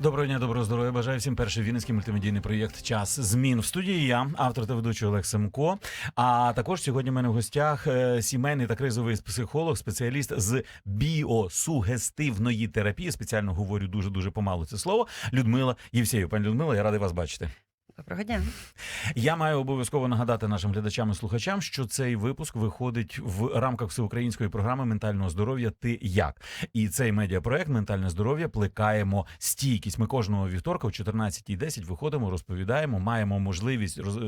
Доброго дня, доброго здоров'я. Бажаю всім перший вінницький мультимедійний проєкт Час змін в студії. Я автор та ведучий Олег Семко. А також сьогодні в мене в гостях е, сімейний та кризовий психолог, спеціаліст з біосугестивної терапії. Спеціально говорю дуже дуже помалу це слово. Людмила Євсеєв. Пані Людмила, я радий вас бачити. Доброго дня. Я маю обов'язково нагадати нашим глядачам і слухачам, що цей випуск виходить в рамках всеукраїнської програми ментального здоров'я. Ти як? І цей медіапроект Ментальне здоров'я плекаємо стійкість. Ми кожного вівторка о 14.10 виходимо, розповідаємо, маємо можливість роз, е,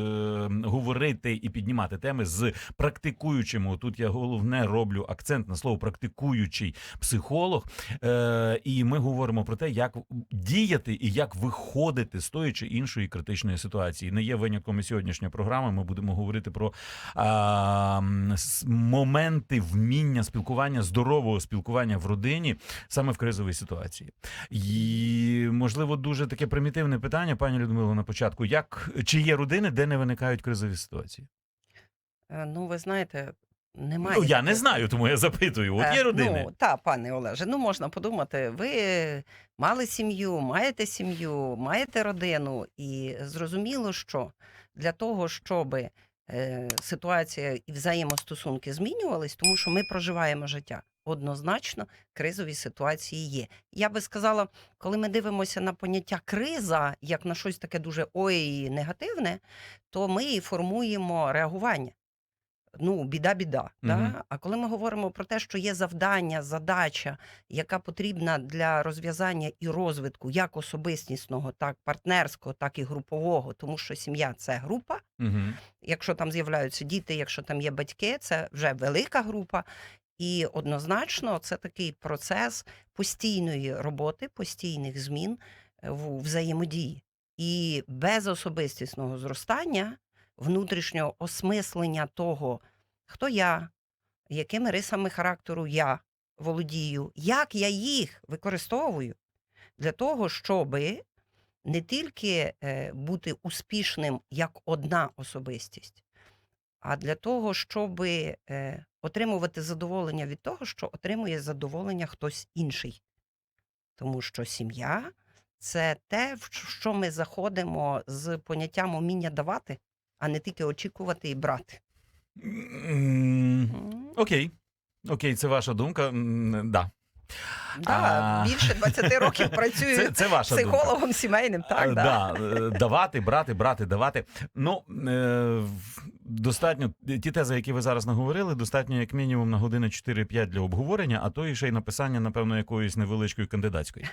говорити і піднімати теми з практикуючими. Тут я головне роблю акцент на слово практикуючий психолог. Е, і ми говоримо про те, як діяти і як виходити з тої чи іншої критичної ситуації. Не є винятком і сьогоднішньої програми. Ми будемо говорити про а, моменти вміння спілкування, здорового спілкування в родині саме в кризовій ситуації. І можливо дуже таке примітивне питання, пані Людмило, на початку: як чи є родини, де не виникають кризові ситуації? Е, Ну, ви знаєте, немає. Ну я не знаю, тому я запитую. От Е, є родини. Ну, та, пане Олеже, ну можна подумати, ви мали сім'ю, маєте сім'ю, маєте родину, і зрозуміло, що для того, щоб е, ситуація і взаємостосунки змінювались, тому що ми проживаємо життя. Однозначно, кризові ситуації є. Я би сказала, коли ми дивимося на поняття криза як на щось таке дуже ой негативне, то ми і формуємо реагування. Ну, біда-біда. Мгм. Да? А коли ми говоримо про те, що є завдання, задача, яка потрібна для розв'язання і розвитку як особистісного, так партнерського, так і групового, тому що сім'я це група. Угу. Якщо там з'являються діти, якщо там є батьки, це вже велика група. І однозначно це такий процес постійної роботи, постійних змін е, в взаємодії. І без особистісного зростання, внутрішнього осмислення того, хто я, якими рисами характеру я володію, як я їх використовую для того, щоби не тільки е, бути успішним як одна особистість, а для того, щоб е, отримувати задоволення від того, що отримує задоволення хтось інший. Тому що сім'я це те, в що ми заходимо з поняттям уміння давати, а не тільки очікувати і брати. Окей. Окей, це ваша думка. Да. Да, А. Більше 20 років працюю Це, це ваша думка. психологом сімейним. Так, Е, да. е, давати, брати, брати, давати. Ну е, достатньо ті тези, які ви зараз наговорили, достатньо як мінімум на години 4-5 для обговорення, а то і ще й написання, напевно, якоїсь невеличкої кандидатської.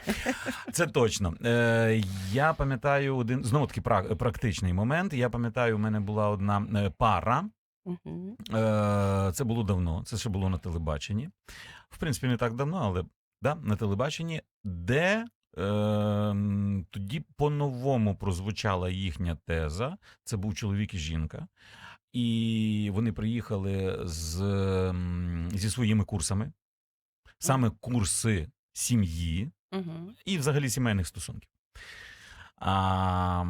Це точно. Е, я пам'ятаю один знову таки практичний момент. Я пам'ятаю, у мене була одна е, пара. Мгм. Е, Це було давно, це ще було на телебаченні. В принципі, не так давно, але да, на телебаченні, де е, м, тоді по-новому прозвучала їхня теза. Це був чоловік і жінка. І вони приїхали з, м, зі своїми курсами, саме курси сім'ї, Мгм. і взагалі сімейних стосунків. А,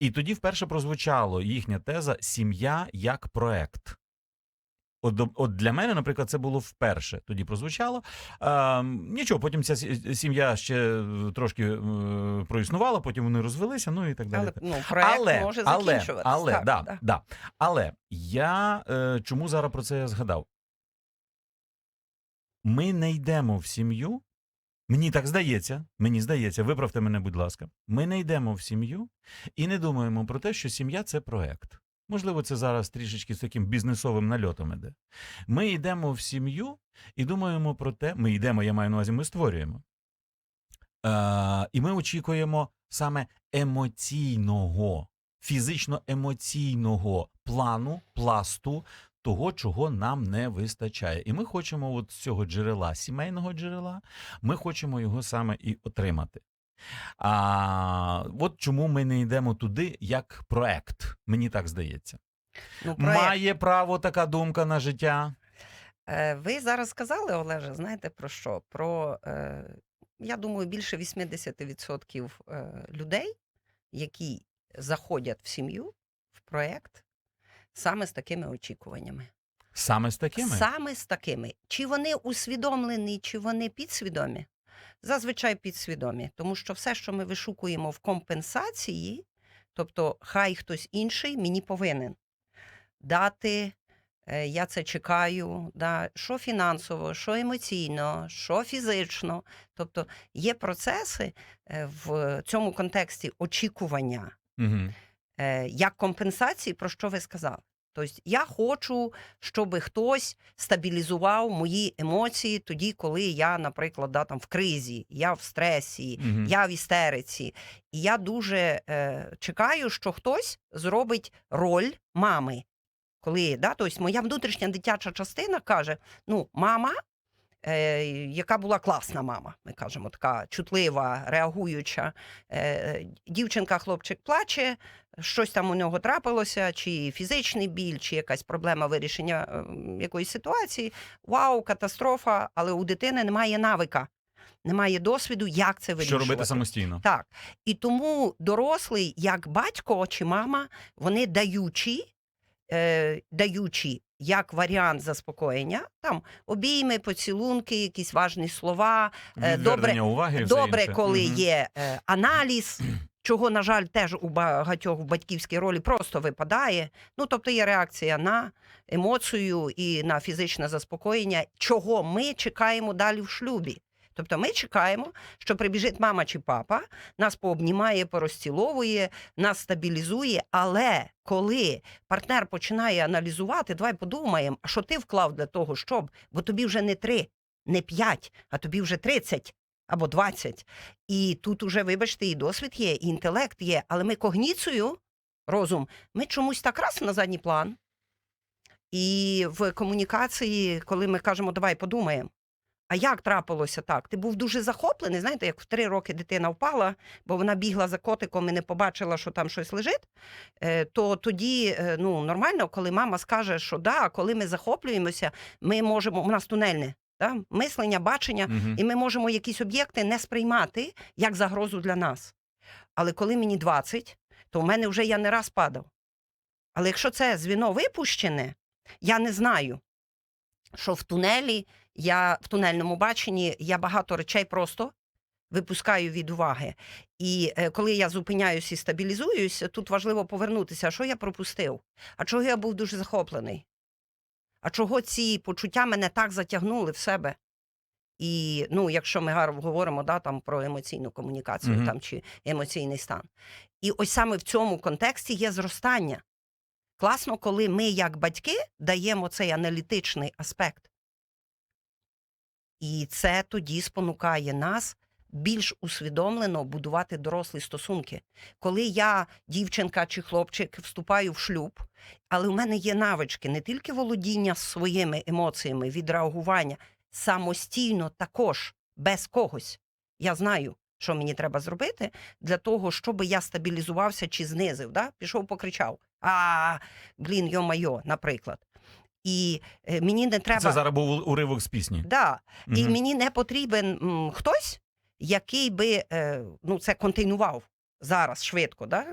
і тоді вперше прозвучало їхня теза сім'я як проект. От, от для мене, наприклад, це було вперше. Тоді прозвучало. А, нічого, потім ця сім'я ще е, трошки е, проіснувала, потім вони розвелися, ну і так далі. Але ну, проект але, може але, закінчуватися. але, так, да, да. Да. але я е, чому зараз про це я згадав? Ми не йдемо в сім'ю. Мені так здається, мені здається, виправте мене, будь ласка. Ми не йдемо в сім'ю і не думаємо про те, що сім'я це проект. Можливо, це зараз трішечки з таким бізнесовим нальотом іде. Ми йдемо в сім'ю і думаємо про те, ми йдемо, я маю на увазі, ми створюємо. Е, і ми очікуємо саме емоційного, фізично-емоційного плану, пласту того, чого нам не вистачає. І ми хочемо от з цього джерела, сімейного джерела, ми хочемо його саме і отримати. А от чому ми не йдемо туди як проект, мені так здається. Ну, проект. Має право така думка на життя. Е, Ви зараз сказали, Олеже, знаєте про що? Про, е, я думаю, більше 80% е, людей, які заходять в сім'ю, в проєкт, саме з такими очікуваннями. Саме з такими. Саме з такими. Чи вони усвідомлені, чи вони підсвідомі, Зазвичай підсвідомі, тому що все, що ми вишукуємо в компенсації, тобто хай хтось інший мені повинен дати. е, Я це чекаю, да, що фінансово, що емоційно, що фізично. Тобто є процеси е, в цьому контексті очікування Угу. як компенсації, про що ви сказали. Тобто я хочу, щоб хтось стабілізував мої емоції тоді, коли я, наприклад, да, там, в кризі, я в стресі, Угу. я в істериці. І я дуже е, чекаю, що хтось зробить роль мами. Коли, да, тобто моя внутрішня дитяча частина каже: ну, мама, е, яка була класна мама, ми кажемо, така чутлива, реагуюча. Е, дівчинка, хлопчик плаче, щось там у нього трапилося, чи фізичний біль, чи якась проблема вирішення е, якоїсь ситуації. Вау, катастрофа, але у дитини немає навика, немає досвіду, як це Що робити самостійно? Так. І тому дорослий, як батько чи мама, вони даючі, е, даючі як варіант заспокоєння, там обійми, поцілунки, якісь важні слова. Добре, Відвернення уваги. Добре, коли угу. є е, аналіз. Чого, на жаль, теж у багатьох в батьківській ролі просто випадає. Ну, тобто є реакція на емоцію і на фізичне заспокоєння, чого ми чекаємо далі в шлюбі. Тобто ми чекаємо, що прибіжить мама чи папа, нас пообнімає, порозціловує, нас стабілізує. Але коли партнер починає аналізувати, давай подумаємо, а що ти вклав для того, щоб, бо тобі вже не три, не п'ять, а тобі вже 30 або 20. І тут уже, вибачте, і досвід є, і інтелект є, але ми когніцію, розум, ми чомусь так раз на задній план. І в комунікації, коли ми кажемо, давай подумаємо. А як трапилося так? Ти був дуже захоплений. Знаєте, як в три роки дитина впала, бо вона бігла за котиком і не побачила, що там щось лежить. Е, То тоді е, ну, нормально, коли мама скаже, що да, коли ми захоплюємося, ми можемо, у нас тунельне да? мислення, бачення, Мгм. і ми можемо якісь об'єкти не сприймати як загрозу для нас. Але коли мені 20, то в мене вже я не раз падав. Але якщо це звіно випущене, я не знаю, що в тунелі, я в тунельному баченні я багато речей просто випускаю від уваги. І е, коли я зупиняюся і стабілізуюся, тут важливо повернутися, а що я пропустив? А чого я був дуже захоплений? А чого ці почуття мене так затягнули в себе? І ну, якщо ми гарно говоримо да, там, про емоційну комунікацію Мгм. там, чи емоційний стан. І ось саме в цьому контексті є зростання. Класно, коли ми, як батьки, даємо цей аналітичний аспект. І це тоді спонукає нас більш усвідомлено будувати дорослі стосунки. Коли я, дівчинка чи хлопчик, вступаю в шлюб, але у мене є навички не тільки володіння своїми емоціями, відреагування, самостійно також, без когось. Я знаю, що мені треба зробити для того, щоб я стабілізувався чи знизив. Да? Пішов, покричав. А, блін, йо-майо, наприклад. І е, мені не треба. Це зараз був уривок з пісні. Да. І мені не потрібен м, хтось, який би е, ну, це континував зараз швидко. Да?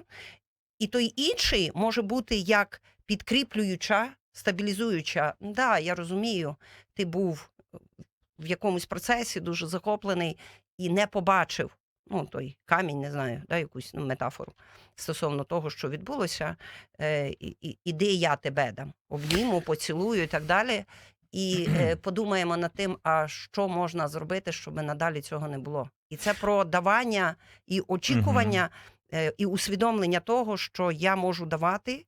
І той інший може бути як підкріплююча, стабілізуюча. Да, я розумію, ти був в якомусь процесі дуже захоплений і не побачив. Ну, той камінь, не знаю, да, якусь ну, метафору стосовно того, що відбулося. Е, і, і, іди я тебе дам, обніму, поцілую і так далі. І е, подумаємо над тим, а що можна зробити, щоб надалі цього не було. І це про давання і очікування, е, і усвідомлення того, що я можу давати,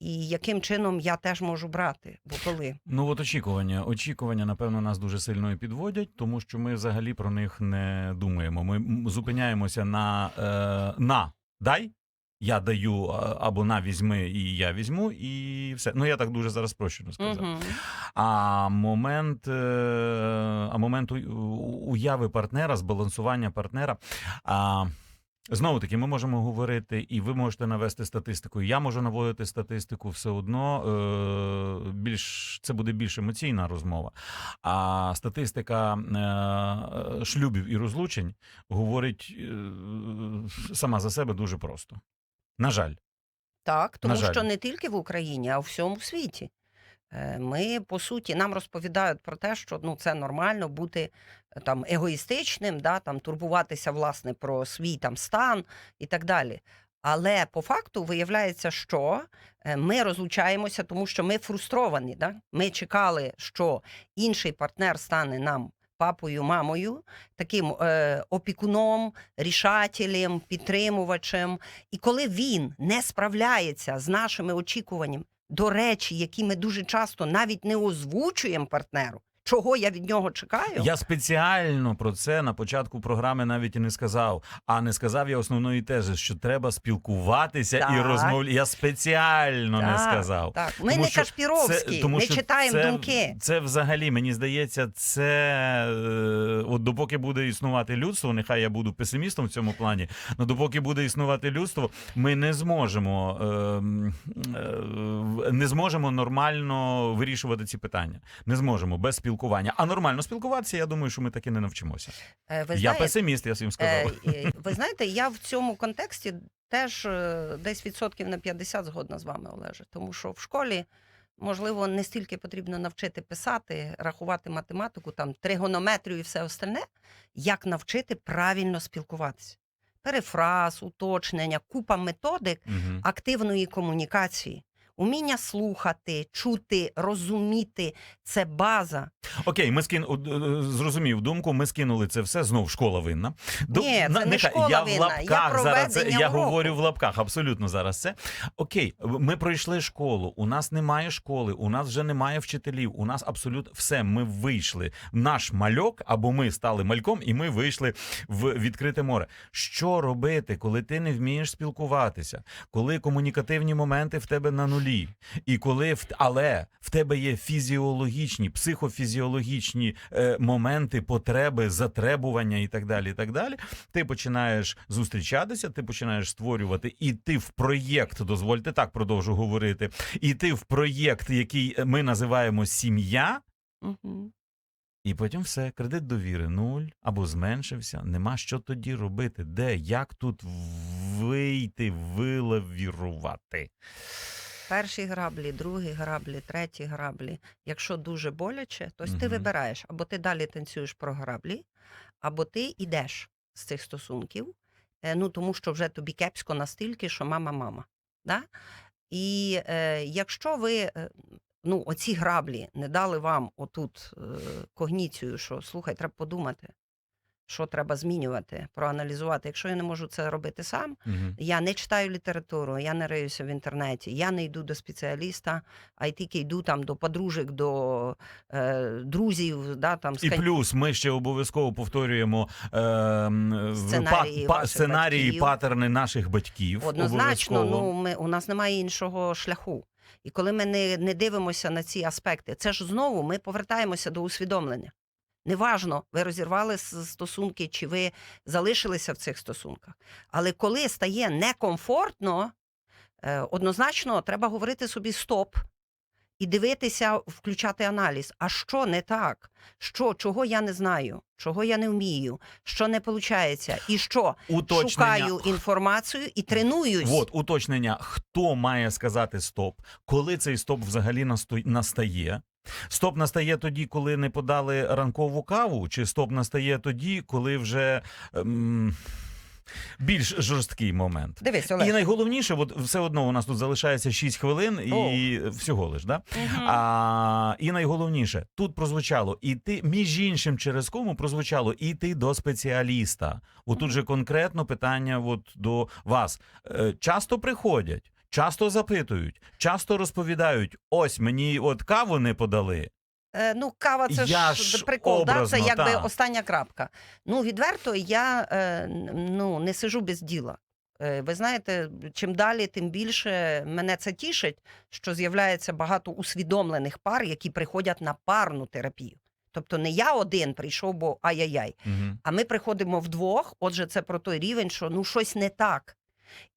і яким чином я теж можу брати. Бо коли Ну от очікування. Очікування, напевно, нас дуже сильно і підводять, тому що ми взагалі про них не думаємо. Ми зупиняємося на, е, на дай. Я даю або на візьми, і я візьму, і все. Ну я так дуже зараз спрощено сказав. Мгм. А момент, е, а момент уяви партнера, збалансування партнера. А, Знову таки, ми можемо говорити, і ви можете навести статистику. і Я можу наводити статистику все одно. Е, більш це буде більш емоційна розмова. А статистика е, шлюбів і розлучень говорить е, сама за себе дуже просто. На жаль. Так, тому жаль. що не тільки в Україні, а у всьому світі. Е, Ми по суті нам розповідають про те, що ну це нормально бути е, там егоїстичним, да, там турбуватися власне про свій там стан і так далі. Але по факту виявляється, що е, ми розлучаємося, тому що ми фрустровані. Да? Ми чекали, що інший партнер стане нам папою, мамою, таким е, опікуном, рішателем, підтримувачем. І коли він не справляється з нашими очікуваннями, до речі, які ми дуже часто навіть не озвучуємо партнеру, чого я від нього чекаю. Я спеціально про це на початку програми навіть і не сказав. А не сказав я основної тези, що треба спілкуватися і розмовляти. Я спеціально не сказав. Так, ми Тому не Кашпіровські, Це- тому ми читаємо це, думки. Це взагалі мені здається, це е, от допоки буде існувати людство, нехай я буду песимістом в цьому плані. але допоки буде існувати людство, ми не зможемо е, е, не зможемо нормально вирішувати ці питання. Не зможемо без спілкування. А нормально спілкуватися, я думаю, що ми таки не навчимося. Е, Ви я знаєте, песиміст, я всім сказав. Е, е, Ви знаєте, я в цьому контексті теж е, десь відсотків на 50 згодна з вами, Олеже. Тому що в школі, можливо, не стільки потрібно навчити писати, рахувати математику, там тригонометрію і все остальне, як навчити правильно спілкуватися. Перефраз, уточнення, купа методик Мгм. активної комунікації. Уміння слухати, чути, розуміти це база. Окей, ми скин е, зрозумів думку. Ми скинули це все. Знов школа винна. До- Ні, це не нехай- школа я в лапках я зараз. Це, я говорю в лапках. Абсолютно зараз це. Окей, ми пройшли школу. У нас немає школи, у нас вже немає вчителів. У нас абсолютно все. Ми вийшли. Наш мальок або ми стали мальком, і ми вийшли в відкрите море. Що робити, коли ти не вмієш спілкуватися, коли комунікативні моменти в тебе на нулі, і коли в але в тебе є фізіологічні, психофізіологічні е, моменти, потреби, затребування і так далі. І так далі. Ти починаєш зустрічатися, ти починаєш створювати іти в проєкт. Дозвольте так продовжу говорити. Іти в проєкт, який ми називаємо сім'я. Угу. І потім все, кредит довіри нуль або зменшився. Нема що тоді робити. Де як тут вийти, вилавірувати? Перші граблі, другі граблі, треті граблі. Якщо дуже боляче, то ти вибираєш або ти далі танцюєш про граблі, або ти йдеш з цих стосунків. е, Ну тому що вже тобі кепсько настільки, що мама мама. Да? І е, якщо ви е, ну, оці граблі не дали вам отут е, когніцію, що слухай, треба подумати, що треба змінювати, проаналізувати. Якщо я не можу це робити сам, Угу. я не читаю літературу, я не риюся в інтернеті, я не йду до спеціаліста, а й тільки йду там до подружок, до е, друзів. Да, там, І кон- плюс ми ще обов'язково повторюємо е, Сценарії па- па- сценарії, патерни наших батьків. Однозначно, обов'язково. ну, ми, у нас немає іншого шляху. І коли ми не, не дивимося на ці аспекти, це ж знову ми повертаємося до усвідомлення. Неважно, ви розірвали стосунки, чи ви залишилися в цих стосунках. Але коли стає некомфортно, е, однозначно треба говорити собі стоп і дивитися, включати аналіз. А що не так? Що, чого я не знаю, чого я не вмію, що не виходить, і що шукаю інформацію і тренуюсь. От уточнення, хто має сказати стоп, коли цей стоп взагалі настає. Стоп настає тоді, коли не подали ранкову каву, чи стоп настає тоді, коли вже ем, більш жорсткий момент. Дивись, І найголовніше, от все одно у нас тут залишається 6 хвилин і всього лиш, да? Мгм. А, і найголовніше, тут прозвучало іти, між іншим, через кому прозвучало іти до спеціаліста. Отут же конкретно питання от до вас. Е, Часто приходять, часто запитують, часто розповідають: ось мені от каву не подали. Е, ну, кава це Я ж, прикол, да? це якби та. остання крапка. Ну, відверто, я е, ну, не сижу без діла. Е, Ви знаєте, чим далі, тим більше мене це тішить, що з'являється багато усвідомлених пар, які приходять на парну терапію. Тобто не я один прийшов, бо ай-яй-яй, Угу. а ми приходимо вдвох. Отже, це про той рівень, що ну щось не так.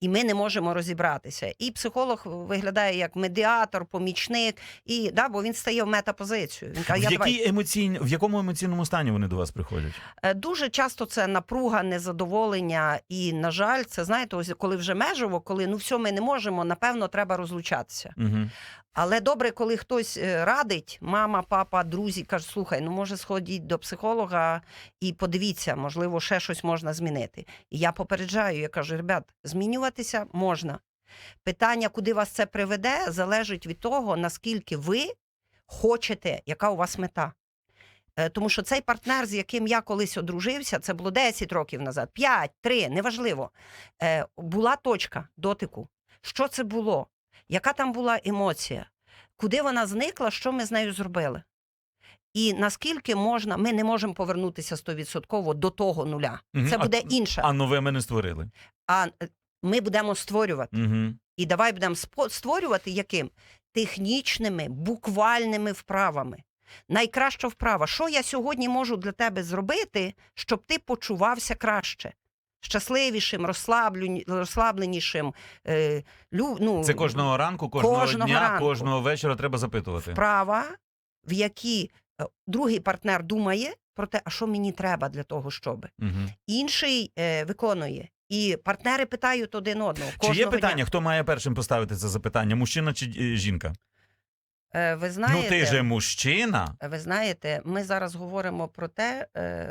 І ми не можемо розібратися. І психолог виглядає як медіатор, помічник, і да, бо він стає в метапозицію. Він каже, В, я давай. емоційні... в якому емоційному стані вони до вас приходять? Е, Дуже часто це напруга, незадоволення, і, на жаль, це знаєте, ось коли вже межово, коли ну все, ми не можемо, напевно, треба розлучатися. Угу. Але добре, коли хтось е, радить, мама, папа, друзі, каже, слухай, ну може сходіть до психолога і подивіться, можливо, ще щось можна змінити. І я попереджаю, я кажу, ребят, змінюватися можна. Питання, куди вас це приведе, залежить від того, наскільки ви хочете, яка у вас мета. Е, Тому що цей партнер, з яким я колись одружився, це було 10 років назад, 5, 3, неважливо. Е, Була точка дотику. Що це було? Яка там була емоція? Куди вона зникла, що ми з нею зробили? І наскільки можна, ми не можемо повернутися стовідсотково до того нуля. Мгм. Це А- буде інше. А нове ми не створили. А е, ми будемо створювати. Угу. І давай будемо створювати яким? Технічними, буквальними вправами. Найкраща вправа. Що я сьогодні можу для тебе зробити, щоб ти почувався краще? Щасливішим, розслаблені- розслабленішим. Е, лю, ну, Це кожного ранку, кожного, Кожного дня, ранку. кожного вечора треба запитувати. вправа, в якій е, другий партнер думає про те, а що мені треба для того, щоб. Угу. Інший е, виконує. І партнери питають один одного. Чи є питання, дня. хто має першим поставити це запитання? Мужчина чи е, жінка? Е, ви знаєте, Ну ти же мужчина. Ви знаєте, ми зараз говоримо про те,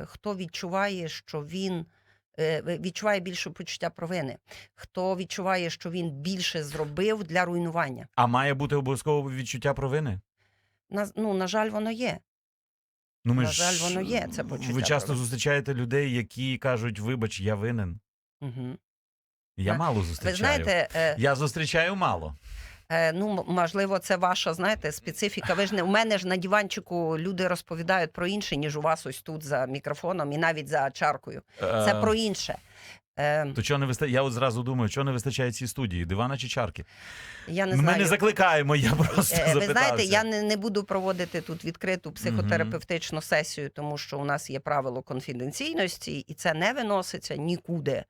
хто відчуває, що він відчуває більше почуття провини, хто відчуває, що він більше зробив для руйнування. А має бути обов'язково відчуття провини? На, ну, на жаль, воно є. Ну, ми На ж- жаль, воно є, це Ви часто провини. зустрічаєте людей, які кажуть, вибач, я винен. Угу. Я Так. мало Ви знаєте, е, Я зустрічаю мало. Е, ну, можливо, це ваша, знаєте, специфіка. Ви ж не у мене ж на диванчику люди розповідають про інше, ніж у вас ось тут за мікрофоном і навіть за чаркою. Це Е, про інше. Е, То чого не вистачає? Я от зразу думаю, чого не вистачає цій студії? Дивана чи чарки? я не Ми знаю. не закликаємо, я просто Е, Ви запитався. знаєте, я не, не буду проводити тут відкриту психотерапевтичну сесію, тому що у нас є правило конфіденційності, і це не виноситься нікуди.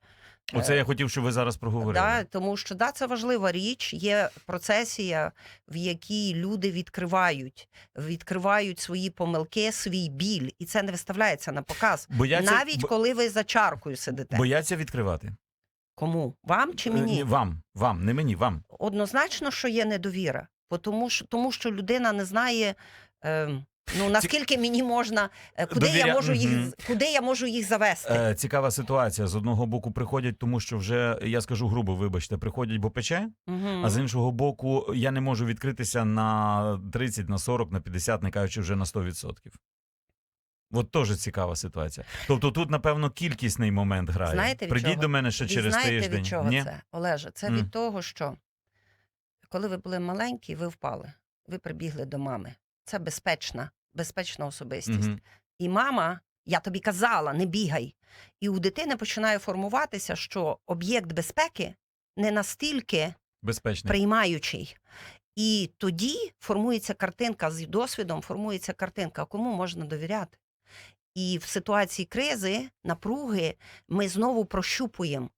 Оце Е, я хотів, щоб ви зараз проговорили. Да, тому що да, це важлива річ. Є процесія, в якій люди відкривають, відкривають свої помилки, свій біль, і це не виставляється на показ. Бояться, Навіть коли ви за чаркою сидите. бояться відкривати. Кому? Вам чи Е, мені? Вам, вам, не мені, вам. Однозначно, що є недовіра, тому що, тому що людина не знає. Е, Ну наскільки мені можна, е, куди Довіря- я можу їх, Мгм. куди я можу їх завести? Е, цікава ситуація. З одного боку приходять, тому що вже я скажу грубо, вибачте, приходять, бо пече. Мгм. А з іншого боку, я не можу відкритися на 30, на 40, на 50, не кажучи вже на 100%. От теж цікава ситуація. Тобто тут, напевно, кількісний момент грає. Знаєте, від Прийдіть чого? до мене ще Ви через знаєте, тиждень. від чого Ні? це, Олеже? Це М. від того, що коли ви були маленькі, ви впали, ви прибігли до мами. Це безпечна, безпечна особистість. Мгм. І мама, я тобі казала, не бігай. І у дитини починає формуватися, що об'єкт безпеки не настільки Безпечний. приймаючий. І тоді формується картинка з досвідом, формується картинка, кому можна довіряти. І в ситуації кризи, напруги, ми знову прощупуємо.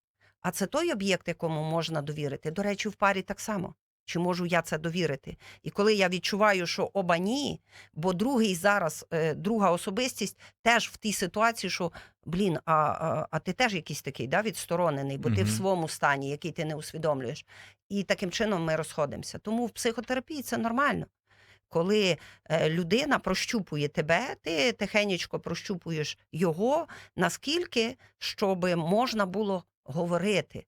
А це той об'єкт, якому можна довірити. До речі, в парі так само. Чи можу я це довірити? І коли я відчуваю, що оба ні, бо другий зараз, е, друга особистість теж в тій ситуації, що блін, а, а, а ти теж якийсь такий да, відсторонений, бо ти в своєму стані, який ти не усвідомлюєш. І таким чином ми розходимося. Тому в психотерапії це нормально. Коли е, людина прощупує тебе, ти тихенечко прощупуєш його, наскільки, щоб можна було говорити.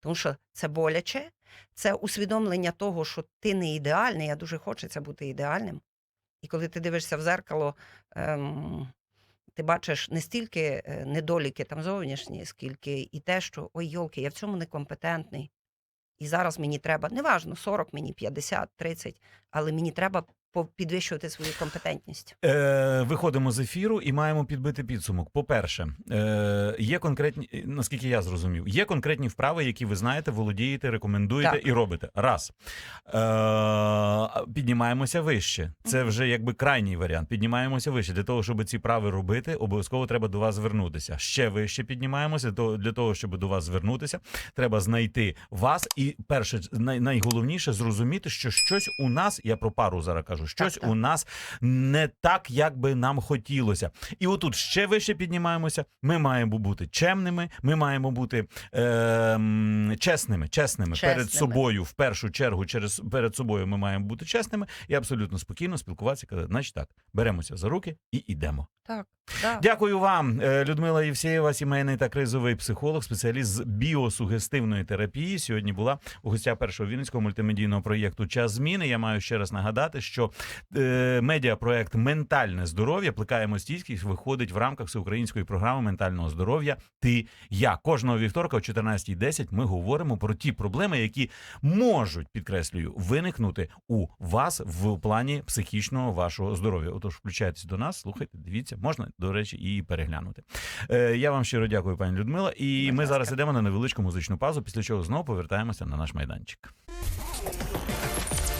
Тому що це боляче, це усвідомлення того, що ти не ідеальний, а дуже хочеться бути ідеальним. І коли ти дивишся в зеркало, ем, ти бачиш не стільки е, недоліки там зовнішні, скільки і те, що ой, йолки, я в цьому некомпетентний. І зараз мені треба, неважно, 40 мені, 50, 30, але мені треба підвищувати свою компетентність. Е, виходимо з ефіру і маємо підбити підсумок. По-перше, е, є конкретні, е, наскільки я зрозумів, є конкретні вправи, які ви знаєте, володієте, рекомендуєте Так. і робите. Раз. Е, піднімаємося вище. Це вже якби крайній варіант. Піднімаємося вище. Для того, щоб ці вправи робити, обов'язково треба до вас звернутися. Ще вище піднімаємося. Для того, щоб до вас звернутися, треба знайти вас. І перше, най- найголовніше зрозуміти, що щось у нас, я про пару зараз кажу. Кажу, щось так. у нас не так, як би нам хотілося. І отут ще вище піднімаємося. Ми маємо бути чемними, ми маємо бути е, м, чесними, чесними, перед собою. В першу чергу, через перед собою ми маємо бути чесними і абсолютно спокійно спілкуватися. Казати, значить так, беремося за руки і йдемо. Так, да. Дякую вам, Е, Людмила Євсєєва, сімейний та кризовий психолог, спеціаліст з біосугестивної терапії. Сьогодні була у гостях першого вінницького мультимедійного проєкту Час зміни. Я маю ще раз нагадати, що е, медіапроект Ментальне здоров'я плекаємо стійкість виходить в рамках всеукраїнської програми ментального здоров'я. Ти я кожного вівторка о 14.10 ми говоримо про ті проблеми, які можуть підкреслюю виникнути у вас в плані психічного вашого здоров'я. Отож, включайтесь до нас, слухайте, дивіться, можна до речі і переглянути. Е, я вам щиро дякую, пані Людмила. І Будь ми ласка. зараз йдемо на невеличку музичну паузу, після чого знову повертаємося на наш майданчик.